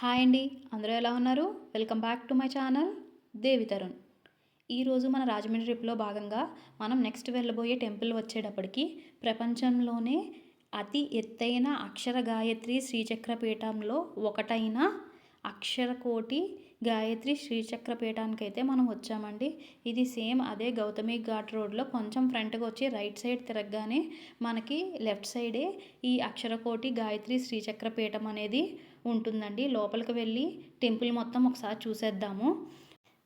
Hi అండి అందరూ ఎలా ఉన్నారు? Welcome back to my channel Devi Tarun. ఈరోజు మన రాజమండ్రి ట్రిప్లో భాగంగా మనం నెక్స్ట్ వెళ్ళబోయే టెంపుల్ వచ్చేటప్పటికి ప్రపంచంలోనే అతి ఎత్తైన అక్షర గాయత్రి శ్రీచక్ర పీఠంలో ఒకటైన అక్షరకోటి గాయత్రి శ్రీచక్ర పీఠానికి అయితే మనం వచ్చామండి. ఇది సేమ్ అదే గౌతమి ఘాట్ రోడ్లో కొంచెం ఫ్రంట్కి వచ్చి రైట్ సైడ్ తిరగగానే మనకి లెఫ్ట్ సైడే ఈ అక్షరకోటి గాయత్రి శ్రీచక్ర పీఠం అనేది ఉంటుందండి. లోపలికి వెళ్ళి టెంపుల్ మొత్తం ఒకసారి చూసేద్దాము.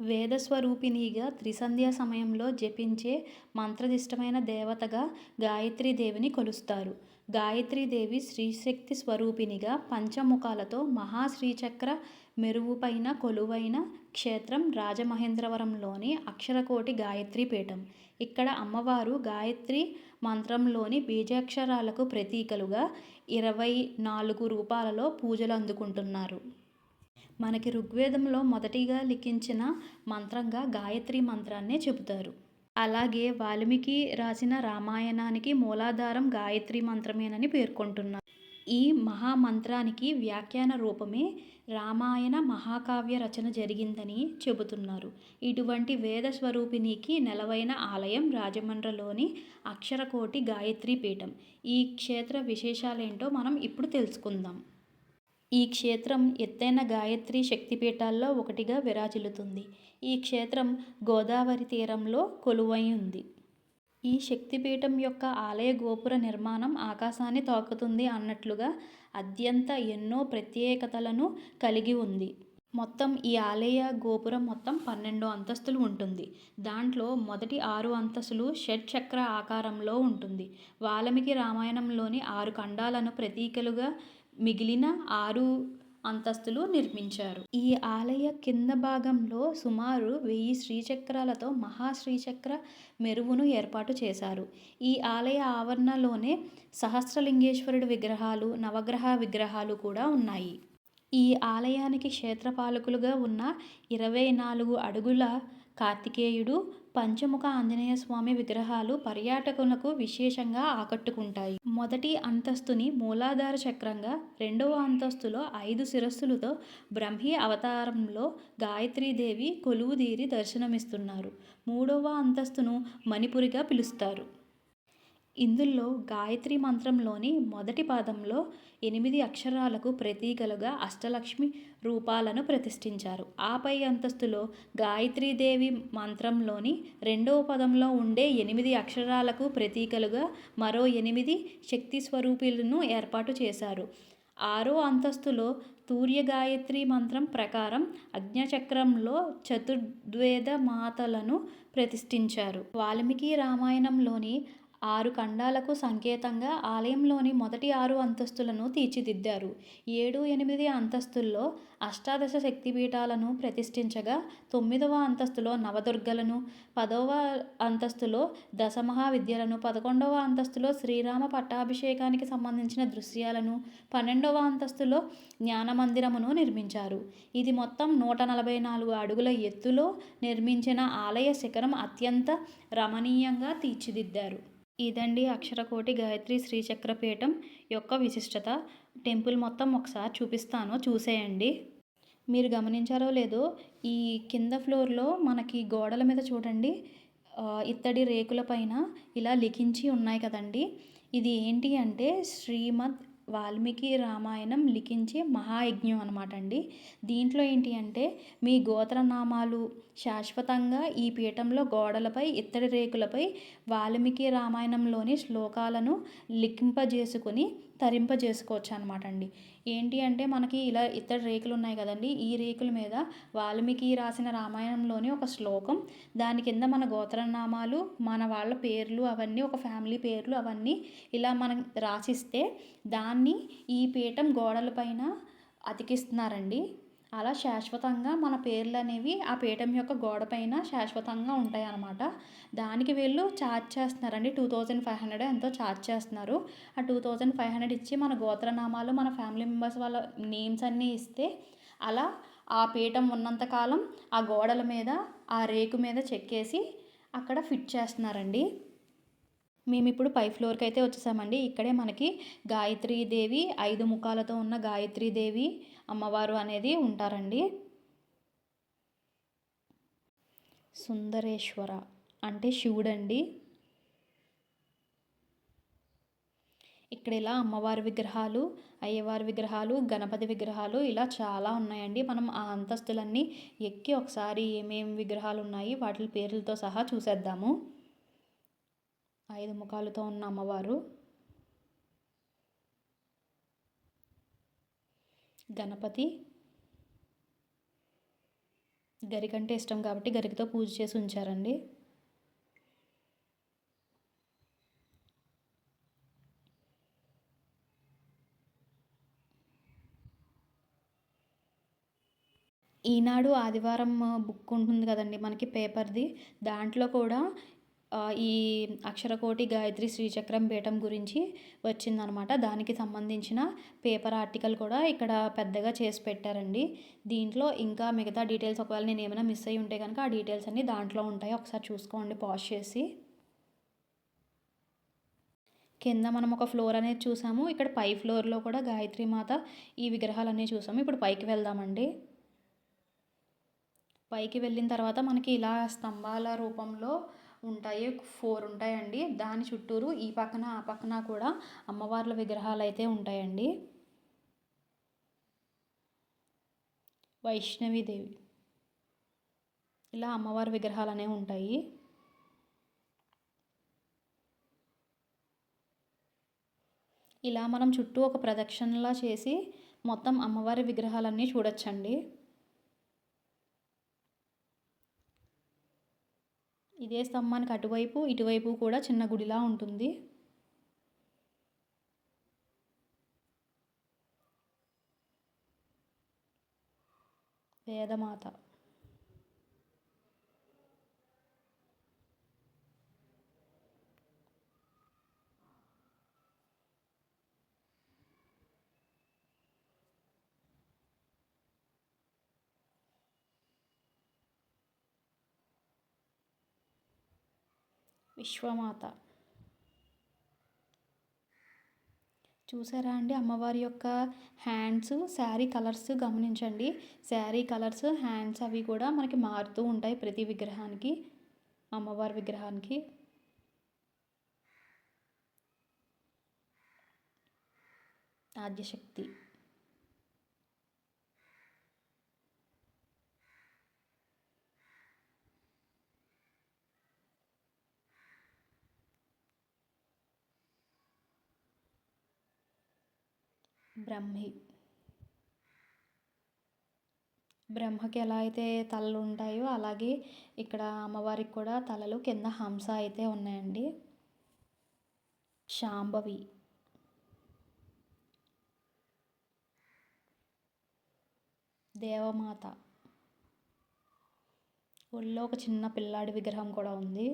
వేదస్వరూపిణిగా త్రిసంధ్యా సమయంలో జపించే మంత్రదిష్టమైన దేవతగా గాయత్రీదేవిని కొలుస్తారు. గాయత్రీదేవి శ్రీశక్తి స్వరూపిణిగా పంచముఖాలతో మహాశ్రీచక్ర మెరువుపైన కొలువైన క్షేత్రం రాజమహేంద్రవరంలోని అక్షరకోటి గాయత్రి పీఠం. ఇక్కడ అమ్మవారు గాయత్రి మంత్రంలోని బీజాక్షరాలకు ప్రతీకలుగా ఇరవై నాలుగు రూపాలలో పూజలు అందుకుంటున్నారు. మనకి ఋగ్వేదంలో మొదటిగా లిఖించిన మంత్రంగా గాయత్రి మంత్రాన్నే చెబుతారు. అలాగే వాల్మీకి రాసిన రామాయణానికి మూలాధారం గాయత్రి మంత్రమేనని పేర్కొంటున్నారు. ఈ మహామంత్రానికి వ్యాఖ్యాన రూపమే రామాయణ మహాకావ్య రచన జరిగిందని చెబుతున్నారు. ఇటువంటి వేద స్వరూపిణికి నెలవైన ఆలయం రాజమండ్రిలోని అక్షరకోటి గాయత్రి పీఠం. ఈ క్షేత్ర విశేషాలేంటో మనం ఇప్పుడు తెలుసుకుందాం. ఈ క్షేత్రం ఎత్తైన గాయత్రి శక్తిపీఠాల్లో ఒకటిగా విరాజిల్లుతుంది. ఈ క్షేత్రం గోదావరి తీరంలో కొలువై ఉంది. ఈ శక్తిపీఠం యొక్క ఆలయ గోపుర నిర్మాణం ఆకాశాన్ని తాకుతుంది అన్నట్లుగా అత్యంత ఎన్నో ప్రత్యేకతలను కలిగి ఉంది. మొత్తం ఈ ఆలయ గోపురం మొత్తం పన్నెండు అంతస్తులు ఉంటుంది. దాంట్లో మొదటి ఆరు అంతస్తులు షడ్చక్ర ఆకారంలో ఉంటుంది. వాల్మీకి రామాయణంలోని ఆరు ఖండాలను ప్రతీకలుగా మిగిలిన ఆరు అంతస్తులు నిర్మించారు. ఈ ఆలయ కింద భాగంలో సుమారు వెయ్యి శ్రీచక్రాలతో మహాశ్రీచక్ర మెరువును ఏర్పాటు చేశారు. ఈ ఆలయ ఆవరణలోనే సహస్రలింగేశ్వరుడు విగ్రహాలు నవగ్రహ విగ్రహాలు కూడా ఉన్నాయి. ఈ ఆలయానికి క్షేత్రపాలకులుగా ఉన్న ఇరవై నాలుగు అడుగుల కార్తికేయుడు పంచముఖ ఆంజనేయ స్వామి విగ్రహాలు పర్యాటకులకు విశేషంగా ఆకట్టుకుంటాయి. మొదటి అంతస్తుని మూలాధార చక్రంగా రెండవ అంతస్తులో ఐదు శిరస్సులతో బ్రహ్మి అవతారంలో గాయత్రీదేవి కొలువుదీరి దర్శనమిస్తున్నారు. మూడవ అంతస్తును మణిపురిగా పిలుస్తారు. ఇందులో గాయత్రి మంత్రంలోని మొదటి పాదంలో ఎనిమిది అక్షరాలకు ప్రతీకలుగా అష్టలక్ష్మి రూపాలను ప్రతిష్ఠించారు. ఆపై అంతస్తులో గాయత్రీదేవి మంత్రంలోని రెండవ పదంలో ఉండే ఎనిమిది అక్షరాలకు ప్రతీకలుగా మరో ఎనిమిది శక్తి స్వరూపులను ఏర్పాటు చేశారు. ఆరో అంతస్తులో తూర్య గాయత్రి మంత్రం ప్రకారం అజ్ఞచక్రంలో చతుర్వేద మాతలను ప్రతిష్ఠించారు. వాల్మీకి రామాయణంలోని ఆరు ఖండాలకు సంకేతంగా ఆలయంలోని మొదటి ఆరు అంతస్తులను తీర్చిదిద్దారు. ఏడు ఎనిమిది అంతస్తుల్లో అష్టాదశ శక్తిపీఠాలను ప్రతిష్ఠించగా తొమ్మిదవ అంతస్తులో నవదుర్గలను పదవ అంతస్తులో దశమహావిద్యలను పదకొండవ అంతస్తులో శ్రీరామ పట్టాభిషేకానికి సంబంధించిన దృశ్యాలను పన్నెండవ అంతస్తులో జ్ఞానమందిరమును నిర్మించారు. ఇది మొత్తం నూట నలభై నాలుగు అడుగుల ఎత్తులో నిర్మించిన ఆలయ శిఖరం అత్యంత రమణీయంగా తీర్చిదిద్దారు. ఇదండి అక్షరకోటి గాయత్రి శ్రీచక్రపీఠం యొక్క విశిష్టత. టెంపుల్ మొత్తం ఒకసారి చూపిస్తాను చూసేయండి. మీరు గమనించారో లేదో ఈ కింద ఫ్లోర్లో మనకి గోడల మీద చూడండి. ఇత్తడి రేకుల పైన ఇలా లిఖించి ఉన్నాయి కదండి. ఇది ఏంటి అంటే శ్రీమద్ వాల్మీకి రామాయణం లిఖించే మహాయజ్ఞం అనమాట అండి. దీంట్లో ఏంటి అంటే మీ గోత్రనామాలు శాశ్వతంగా ఈ పీఠంలో గోడలపై ఇత్తడి రేకులపై వాల్మీకి రామాయణంలోని శ్లోకాలను లిఖింపజేసుకొని తరింపజేసుకోవచ్చు అనమాట అండి ఏంటి అంటే మనకి ఇలా ఇతర రేకులు ఉన్నాయి కదండి. ఈ రేకుల మీద వాల్మీకి రాసిన రామాయణంలోని ఒక శ్లోకం దాని కింద మన గోత్రనామాలు మన వాళ్ళ పేర్లు అవన్నీ ఒక ఫ్యామిలీ పేర్లు అవన్నీ ఇలా మనం రాసిస్తే దాన్ని ఈ పీఠం గోడలపైన అతికిస్తున్నారండి. అలా శాశ్వతంగా మన పేర్లు అనేవి ఆ పీఠం యొక్క గోడ పైన శాశ్వతంగా ఉంటాయి అన్నమాట దానికి వీళ్ళు ఛార్జ్ చేస్తున్నారండి. టూ థౌజండ్ ఫైవ్ హండ్రెడ్ ఎంతో ఛార్జ్ చేస్తున్నారు. ఆ టూ థౌజండ్ ఫైవ్ హండ్రెడ్ ఇచ్చి మన గోత్రనామాలు మన ఫ్యామిలీ మెంబర్స్ వాళ్ళ నేమ్స్ అన్నీ ఇస్తే అలా ఆ పీఠం ఉన్నంతకాలం ఆ గోడల మీద ఆ రేకు మీద చెక్కేసి అక్కడ ఫిట్ చేస్తున్నారండి. మేము ఇప్పుడు పై ఫ్లోర్కి అయితే వచ్చేసామండి. ఇక్కడే మనకి గాయత్రీదేవి ఐదు ముఖాలతో ఉన్న గాయత్రీదేవి అమ్మవారు అనేది ఉంటారండి. సుందరేశ్వర అంటే శివుడండి. ఇక్కడ ఇలా అమ్మవారి విగ్రహాలు అయ్యవారి విగ్రహాలు గణపతి విగ్రహాలు ఇలా చాలా ఉన్నాయండి. మనం ఆ అంతస్తులన్నీ ఎక్కి ఒకసారి ఏమేమి విగ్రహాలు ఉన్నాయి వాటి పేర్లతో సహా చూసేద్దాము. ఐదు ముఖాలతో ఉన్న అమ్మవారు. గణపతి. గరికంటే ఇష్టం కాబట్టి గరికతో పూజ చేసి ఉంచారండి. ఈనాడు ఆదివారం బుక్ ఉంటుంది కదండి మనకి పేపర్ది. దాంట్లో కూడా ఈ అక్షరకోటి గాయత్రి శ్రీచక్రం పీఠం గురించి వచ్చిందనమాట. దానికి సంబంధించిన పేపర్ ఆర్టికల్ కూడా ఇక్కడ పెద్దగా చేసి పెట్టారండి. దీంట్లో ఇంకా మిగతా డీటెయిల్స్ ఒకవేళ నేను ఏమైనా మిస్ అయ్యి ఉంటే కనుక ఆ డీటెయిల్స్ అన్నీ దాంట్లో ఉంటాయి. ఒకసారి చూసుకోండి పాజ్ చేసి. కింద మనం ఒక ఫ్లోర్ అనేది చూసాము. ఇక్కడ పై ఫ్లోర్లో కూడా గాయత్రి మాత ఈ విగ్రహాలు అనేవి చూసాము. ఇప్పుడు పైకి వెళ్దామండి. పైకి వెళ్ళిన తర్వాత మనకి ఇలా స్తంభాల రూపంలో ఉంటాయి ఫోర్ ఉంటాయండి. దాని చుట్టూరు ఈ పక్కన ఆ పక్కన కూడా అమ్మవార్ల విగ్రహాలు అయితే ఉంటాయండి వైష్ణవీదేవి ఇలా అమ్మవారి విగ్రహాలు అనేవి ఉంటాయి. ఇలా మనం చుట్టూ ఒక ప్రదక్షిణలా చేసి మొత్తం అమ్మవారి విగ్రహాలన్నీ చూడొచ్చండి. ఇదే స్తంభానికి అటువైపు ఇటువైపు కూడా చిన్న గుడిలా ఉంటుంది. వేదమాత. విశ్వమాత. చూసారా అండి అమ్మవారి యొక్క హ్యాండ్స్ శారీ కలర్స్ గమనించండి. శారీ కలర్స్ హ్యాండ్స్ అవి కూడా మనకి మారుతూ ఉంటాయి ప్రతి విగ్రహానికి అమ్మవారి విగ్రహానికి. ఆద్యశక్తి. బ్రహ్మి. బ్రహ్మకి ఎలా అయితే తలలు ఉంటాయో అలాగే ఇక్కడ అమ్మవారికి కూడా తలలు కింద హంస అయితే ఉన్నాయండి. శాంభవి. దేవమాత. ఒళ్ళో ఒక చిన్న పిల్లాడి విగ్రహం కూడా ఉంది.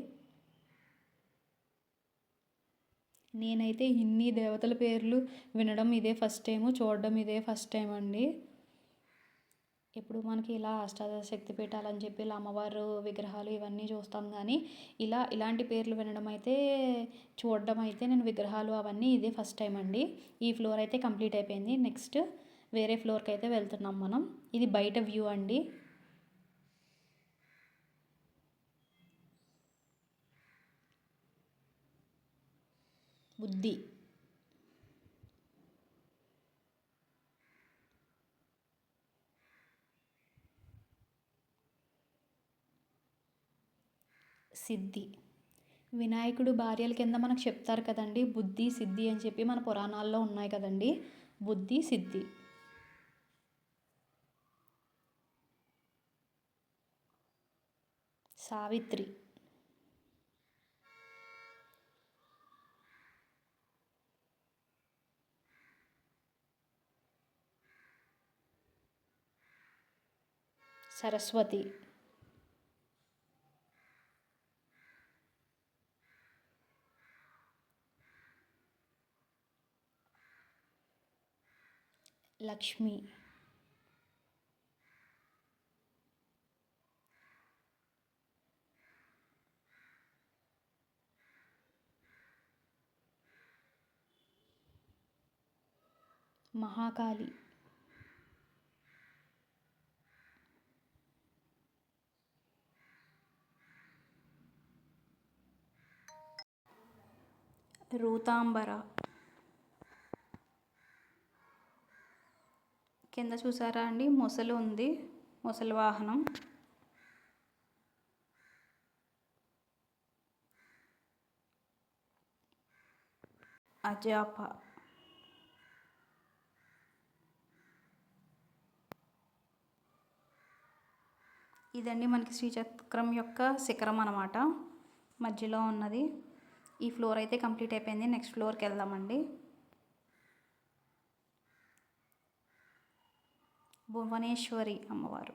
నేనైతే ఇన్ని దేవతల పేర్లు వినడం ఇదే ఫస్ట్ టైము చూడడం ఇదే ఫస్ట్ టైం అండి. ఇప్పుడు మనకి ఇలా అష్టాదశ పీఠాలని చెప్పి ఇలా అమ్మవారు విగ్రహాలు ఇవన్నీ చూస్తాం కానీ ఇలా ఇలాంటి పేర్లు వినడం అయితే చూడడం అయితే నేను విగ్రహాలు అవన్నీ ఇదే ఫస్ట్ టైం అండి. ఈ ఫ్లోర్ అయితే కంప్లీట్ అయిపోయింది. నెక్స్ట్ వేరే ఫ్లోర్కి అయితే వెళ్తున్నాం మనం. ఇది బయట వ్యూ అండి. బుద్ధి. సిద్ధి. వినాయకుడు భార్యల కింద మనకు చెప్తారు కదండి బుద్ధి సిద్ధి అని చెప్పి మన పురాణాల్లో ఉన్నాయి కదండి. బుద్ధి సిద్ధి. సావిత్రి. सरस्वती। लक्ष्मी। महाकाली। రూతాంబర. కింద చూసారా అండి? మొసలు ఉంది. మొసలి వాహనం. అజాప. ఇదండి మనకి శ్రీచక్రం యొక్క శిఖరం అనమాట మధ్యలో ఉన్నది. ఈ ఫ్లోర్ అయితే కంప్లీట్ అయిపోయింది. నెక్స్ట్ ఫ్లోర్కి వెళ్దామండి. భువనేశ్వరి అమ్మవారు.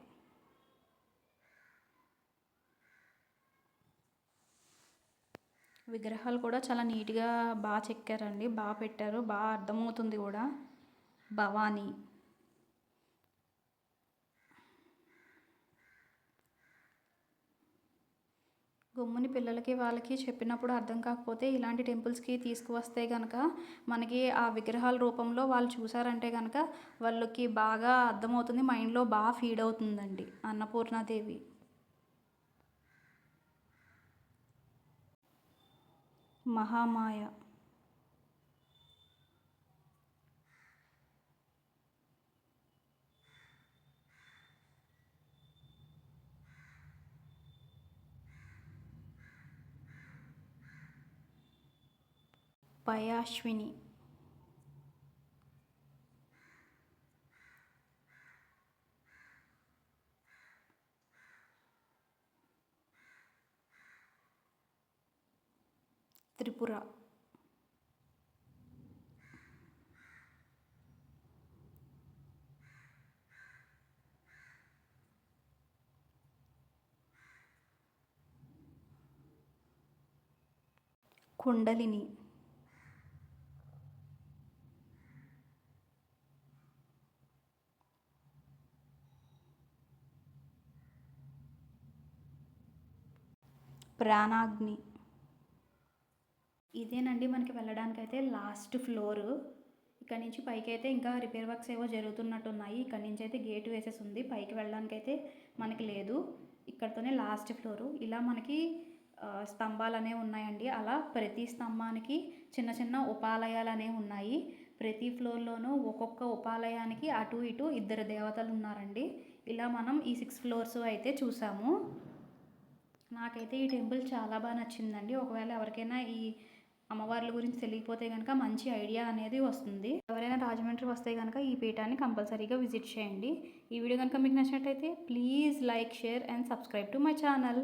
విగ్రహాలు కూడా చాలా నీట్గా బాగా చెక్కారండి. బాగా పెట్టారు. బాగా అర్థమవుతుంది కూడా. భవానీ. గమ్ముని పిల్లలకి వాళ్ళకి చెప్పినప్పుడు అర్థం కాకపోతే ఇలాంటి టెంపుల్స్కి తీసుకువస్తే కనుక మనకి ఆ విగ్రహాల రూపంలో వాళ్ళు చూసారంటే కనుక వాళ్ళకి బాగా అర్థమవుతుంది మైండ్లో బాగా ఫీడ్ అవుతుందండి అన్నపూర్ణాదేవి. మహామాయ. పయాశ్విని. త్రిపుర. కుండలిని. ప్రాణాగ్ని. ఇదేనండి మనకి వెళ్ళడానికి అయితే లాస్ట్ ఫ్లోరు. ఇక్కడ నుంచి పైకి అయితే ఇంకా రిపేర్ వర్క్స్ ఏవో జరుగుతున్నట్టున్నాయి. ఇక్కడ నుంచి అయితే గేట్ వేసేసి ఉంది పైకి వెళ్ళడానికి అయితే మనకి లేదు. ఇక్కడతోనే లాస్ట్ ఫ్లోరు. ఇలా మనకి స్తంభాలు అనేవి ఉన్నాయండి. అలా ప్రతి స్తంభానికి చిన్న చిన్న ఉపాలయాలు అనేవి ఉన్నాయి. ప్రతి ఫ్లోర్లోనూ ఒక్కొక్క ఉపాలయానికి అటు ఇటు ఇద్దరు దేవతలు ఉన్నారండి. ఇలా మనం ఈ సిక్స్ ఫ్లోర్స్ అయితే చూసాము. నాకైతే ఈ టెంపుల్ చాలా బాగా నచ్చిందండి. ఒకవేళ ఎవరికైనా ఈ అమ్మవార్ల గురించి తెలియకపోతే కనుక మంచి ఐడియా అనేది వస్తుంది. ఎవరైనా రాజమండ్రి వస్తే కనుక ఈ పీఠాన్ని కంపల్సరీగా విజిట్ చేయండి. ఈ వీడియో కనుక మీకు నచ్చినట్టయితే please like share and subscribe to my channel.